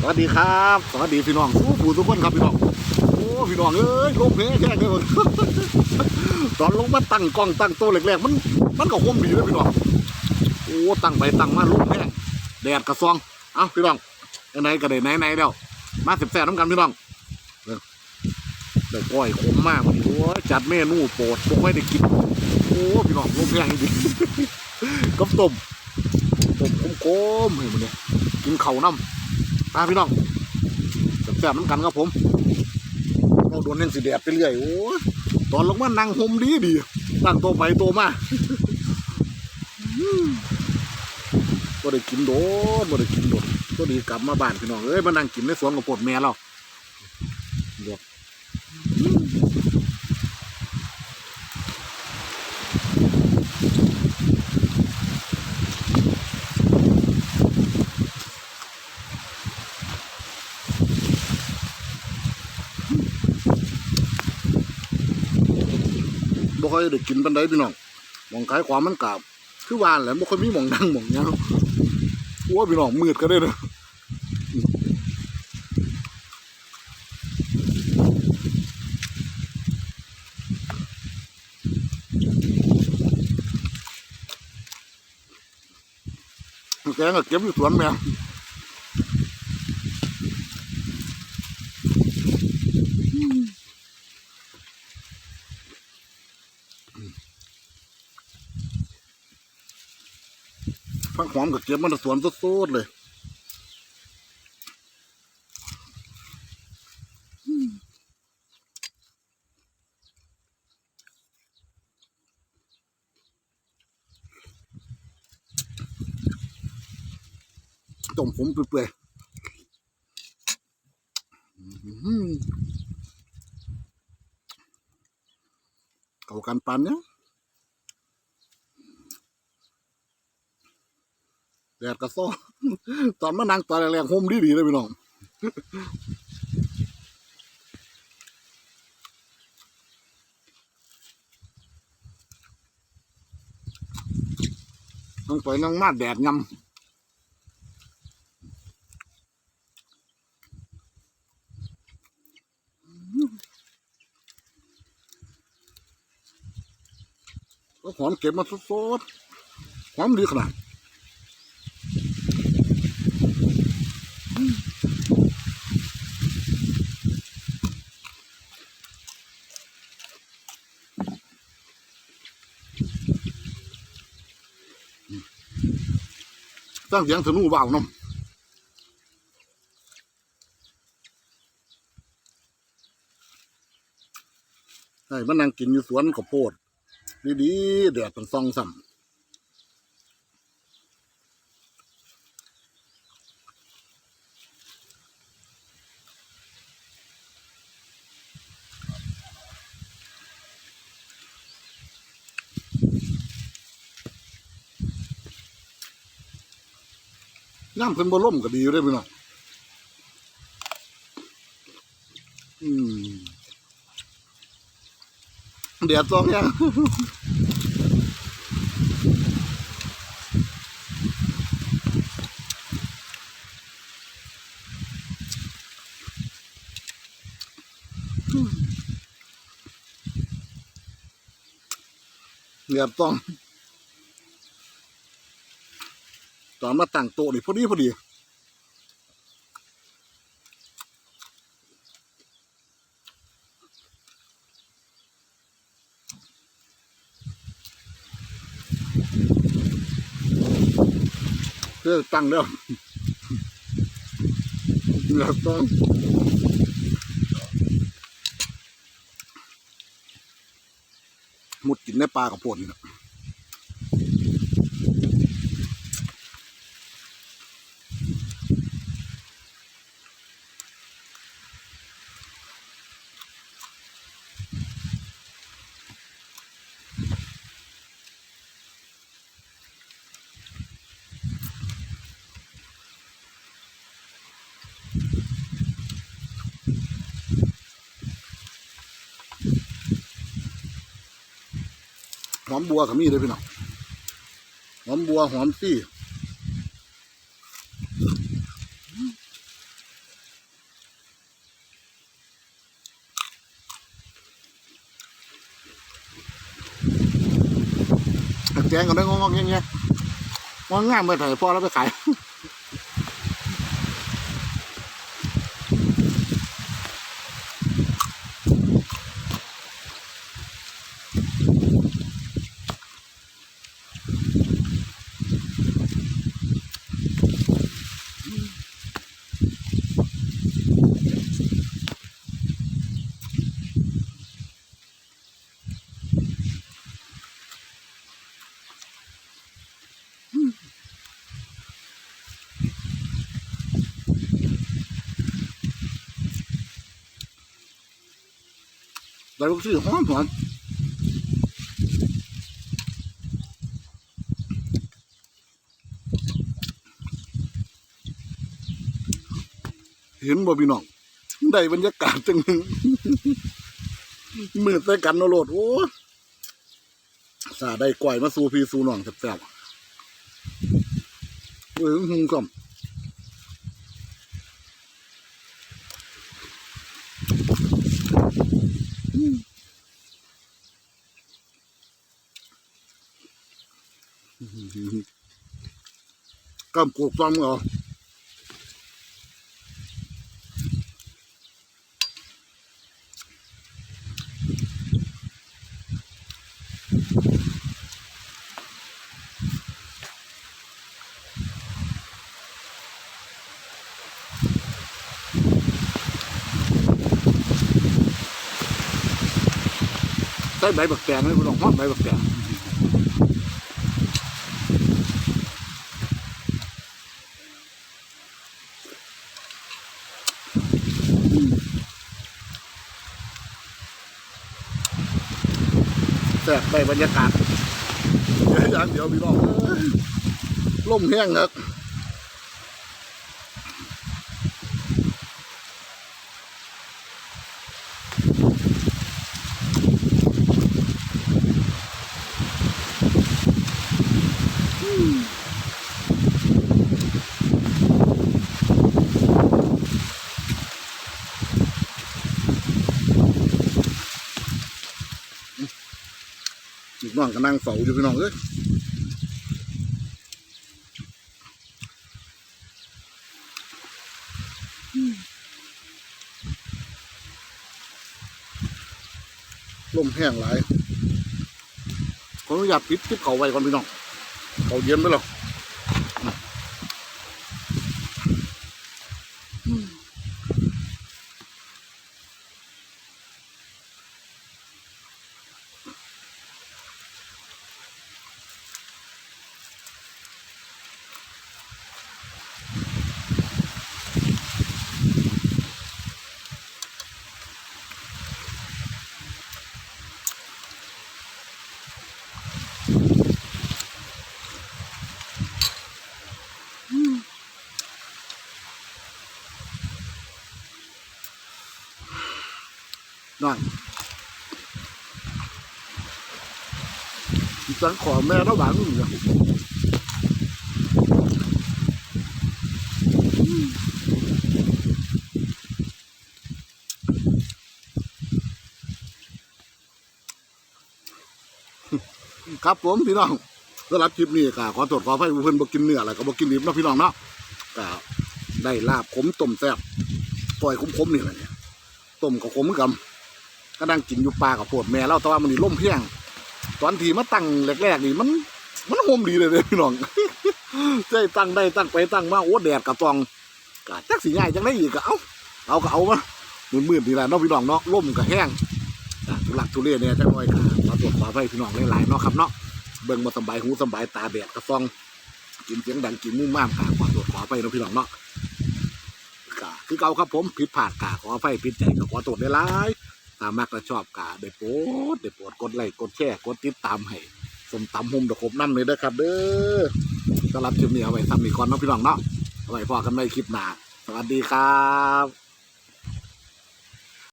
สวัสดีครับ สวัสดีพี่น้องสู้ผู้ทุกคนครับพี่น้อง โอ้พี่น้องเอ้ยลงเพลแค่เลยตอนลงมาตั้งกล้องตั้งโต๊ะแรกๆมันมันก็ห่มดีเลยพี่น้อง โอ้ตั้งไปตั้งมาลงแห้งแดดกระซอง เอ้าพี่น้องไหนก็ได้ไหนๆแล้วมาแซ่บๆน้ำกันพี่น้องเด้อได้ก้อยขมมากวันนี้โอ้จัดเมนูโปรดพวกไม่ได้กินโอ้พี่น้องลงแห้งจริงกับต้มต้มโค้มๆเฮ้ยมันเนี่ยกินเข่าน้ำ ตาพี่น้องแซ่บๆน้ำกันครับผมเราโดนเล่นสีแดดไปเรื่อยโอ้ตอนลงมานั่งห่มดีดีนั่งโตไปโตมาก็ได้กินโดนก็ได้กินโดนก็ดีกลับมาบ้านพี่น้องเอ้ยมานั่งกินในสวนกับปวดแม่เรา อยได้กินปันไดพี่น้องหมองขายความมันกราบคือวานแหละบ่ค่อยมีหมองดังหมองหยังโอ้ยพี่น้องมืดก็ได้เด้อแกงก็เก็บอยู่สวนแม่ ฟักหอมก็เก็บมาจากสวนสดๆเลยต้มผมเปื่อยๆอื้อหือเขากันปานเนี้ย แดดกระซ้อตอนมานั่งตอนแรกๆห่มดีๆเลยพี่น้องนั่งไปนั่งมาแดดงำก็หอมเก็บมาสดๆหอมดีขนาด ตั้งเสียงสนุเบาน้ำให้มันนั่งกินอยู่สวนข้าวโพด ดีๆแดดเป็นซองซ้ำ น้ำเป็นบล่มก็ดีอยู่ได้พี่น้องอืมแดดซองยังเงียบต้อง ตอนมาตั้งโต๊ะนี่พอดีพอดีเพื่อตั้งเด้อเงียบต้องมุดกินในปลากับพวกนี่นะ มบัวขมีเลยพี่น้องหอมบัวหอมซี่แกงก็ได้งงๆเงี้ยงงงามเมื่ไหนพอแล้วไปขาย ได้ลูกซี่หอมหอมเห็นบ่พี่น้องได้บรรยากาศจังหนึ่งมืดใส่กันนาะโลดโอ้สาได้กล้วยมาสู่พี่สู่น้องแซ่บๆเอ้ยหึงก่อม กำกูกซ้ำเหรอใส่ใบบั แตงเลยคุณลองหอมใบบักได้บรรยากาศเดี๋ยวอย่างเดียวพี่น้องลมแห้งครับ น้องก็นั่งเฝ้าอยู่พี่น้องเอ้ยลมแห้งหลายขออนุญาตปิดทิปเขาไว้ก่อนพี่น้องเขาเย็นไปแล้ว นั่นสังขอแม่ระหว่างอยู่นี่ยครับผมพี่น้องสำหรับคลิปนี้ก็ขอโทษขออภัยผู้เพิ่อนบ่กินเนื้ออะไรก็บ่กินดิบนะพี่น้องเนาะก็ได้ลาบขมต้มแซ่บปล่อยขมๆนี่แหละเนี่ยต้มก็ขมเหมือนกัน ก็นั่งกินอยู่ปลากับโพดแม่เราแต่ว่ามันนี่ล่มเพียง ตอนที่มาตั้งแรกๆนี่มัน มันโฮมดีเลยเลยพี่น้องใจตั้งได้ตั้งไปตั้งมาโอ้แดดกับตองกะจักสิง่ายจังได้อีกก็เอาเอาก็เอามามืดๆนี่แหละเนาะพี่น้องเนาะล่มก็แห้งทุลักทุเลเนี่ยจังน้อยค่ะขอตรวจขอให้พี่น้องหลายๆเนาะครับเนาะเบิ่งมาสบายหูสบายตาแดดกระฟอง กินเสียงดังกินมุ่งม่ามค่ะขอตรวจขอให้เนะพี่น้องเนาะคือเก่าครับผมผิดพลาดกะขอให้ผิดใจก็ขอตรวจได้หลายๆ ตามมากและชอบกาได้โปรดได้โปรดกดไลค์กดแชร์กดติดตามให้สมตำหุ่มตะครบนั่นเลยนะครับเด้อสำหรับคลิปนี้เอาไว้ทำอีกก่อนเนาะพี่น้องเนาะเอาไว้พอกันในคลิปหน้าสวัสดีครับ